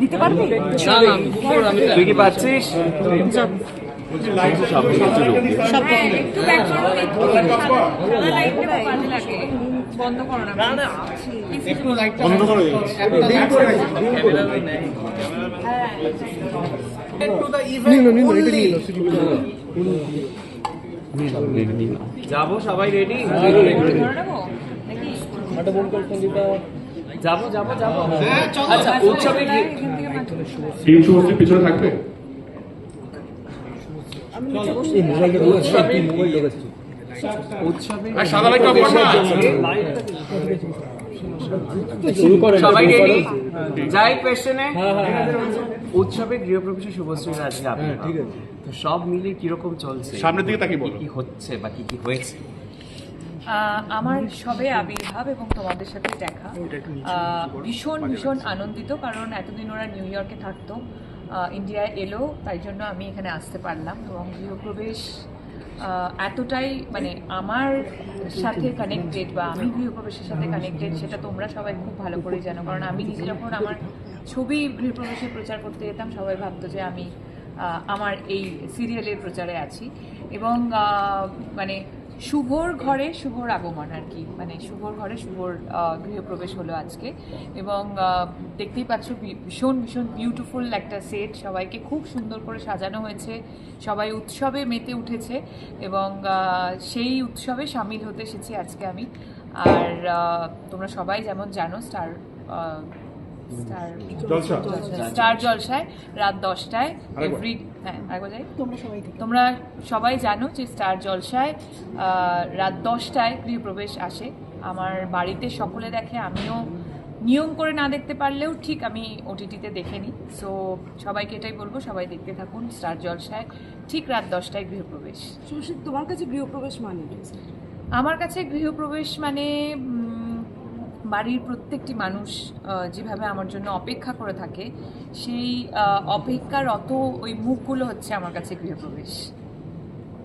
দিতে পারবে? তুই কি পাচ্ছিস? বন্ধ করো না। বন্ধ করে। যাব সবাই রেডি নেব? দেখি যাব যাব যাব। আচ্ছা উৎসবে কি টিম শুভশ্রী পিছনে থাকবে? উৎসবে যাই কোয়েশ্চেনে গৃহপ্রবেশে শুভশ্রীর আজকে তো সব মিলিয়ে কীরকম চলছে? সামনের দিকে তাকিয়ে বলো। কি হচ্ছে বা কি কি হয়েছে? আমার সবে আবির্ভাব এবং তোমাদের সাথে দেখা। ভীষণ ভীষণ আনন্দিত কারণ এতদিন ওরা নিউ ইয়র্কে থাকতো ইন্ডিয়ায় এলো, তাই জন্য আমি এখানে আসতে পারলাম এবং গৃহপ্রবেশ এতটাই মানে আমার সাথে কানেক্টেড বা আমি গৃহপ্রবেশের সাথে কানেক্টেড সেটা তোমরা সবাই খুব ভালো করে জানো। কারণ আমি নিজে যখন আমার ছবি গৃহপ্রবেশে প্রচার করতে যেতাম, সবাই ভাবতো যে আমি আমার এই সিরিয়ালের প্রচারে আছি। এবং মানে শুভর ঘরে শুভর আগমন আর কি। মানে শুভর ঘরে শুভর গৃহপ্রবেশ হলো আজকে। এবং দেখতেই পাচ্ছ ভীষণ ভীষণ বিউটিফুল একটা সেট সবাইকে খুব সুন্দর করে সাজানো হয়েছে। সবাই উৎসবে মেতে উঠেছে এবং সেই উৎসবে সামিল হতে এসেছি আজকে আমি। আর তোমরা সবাই যেমন জানো, স্টার স্টার স্টার জলসায় রাত দশটায় এভরি হ্যাঁ আরেকবার যাই। তোমরা সবাই থেকে। তোমরা সবাই জানো যে স্টার জলসায় রাত দশটায় গৃহপ্রবেশ আসে। আমার বাড়িতে সকলে দেখে আমিও নিয়ম করে না দেখতে পারলেও ঠিক আমি ওটিটিতে দেখে নিই। সো সবাইকে এটাই বলব সবাই দেখতে থাকুন স্টার জলসায় ঠিক রাত দশটায় গৃহপ্রবেশ। তোমার কাছে গৃহপ্রবেশ মানে আমার কাছে গৃহপ্রবেশ মানে বাড়ির প্রত্যেকটি মানুষ যেভাবে আমার জন্য অপেক্ষা করে থাকে সেই অপেক্ষারত ওই মুখগুলো হচ্ছে আমার কাছে গৃহপ্রবেশ।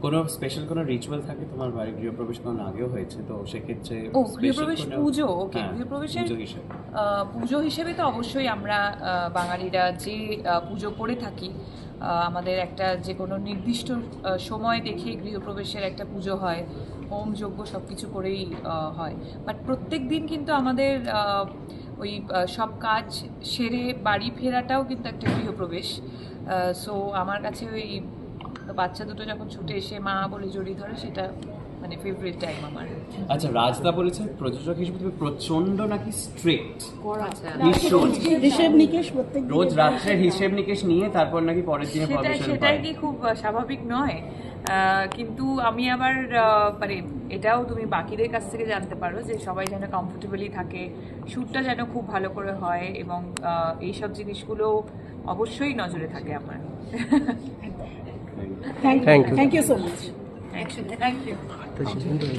কোনো স্পেশাল কোনো রিচুয়াল থাকে তোমার বাড়ি গৃহপ্রবেশ? কোনো আগেও হয়েছে তো সেক্ষেত্রে ও গৃহপ্রবেশ পুজো ওকে হ্যাঁ, গৃহপ্রবেশের পুজো হিসেবে। আহ, পুজো হিসেবে তো অবশ্যই আমরা বাঙালিরা যে পুজো করে থাকি আমাদের একটা যে কোনো নির্দিষ্ট সময় দেখে গৃহপ্রবেশের একটা পুজো হয়, হোম, যজ্ঞ সব কিছু করেই হয়। বাট প্রত্যেক দিন কিন্তু আমাদের ওই সব কাজ সেরে বাড়ি ফেরাটাও কিন্তু একটা গৃহপ্রবেশ। সো আমার কাছে ওই বাচ্চা দুটো যখন ছুটে এসে মা বলে জড়িয়ে ধরে, সেটা মানে ফেভারিট টাইম আমার। আচ্ছা রাজদা বলেছে প্রযোজক হিসেবে তুমি প্রচণ্ড নাকি স্ট্রিক্ট হিসেব নিকেশ প্রত্যেক রোজ রাত্রের হিসেব নিকেশ নিয়ে তারপর নাকি পরের দিনে সেটাই কি খুব স্বাভাবিক নয়। কিন্তু আমি আবার মানে এটাও তুমি বাকিদের কাছ থেকে জানতে পারো যে সবাই যেন কমফোর্টেবলি থাকে শ্যুটটা যেন খুব ভালো করে হয় এবং এইসব জিনিসগুলো অবশ্যই নজরে থাকে আমার। Thank you thank you so much thank you 드시는 분들.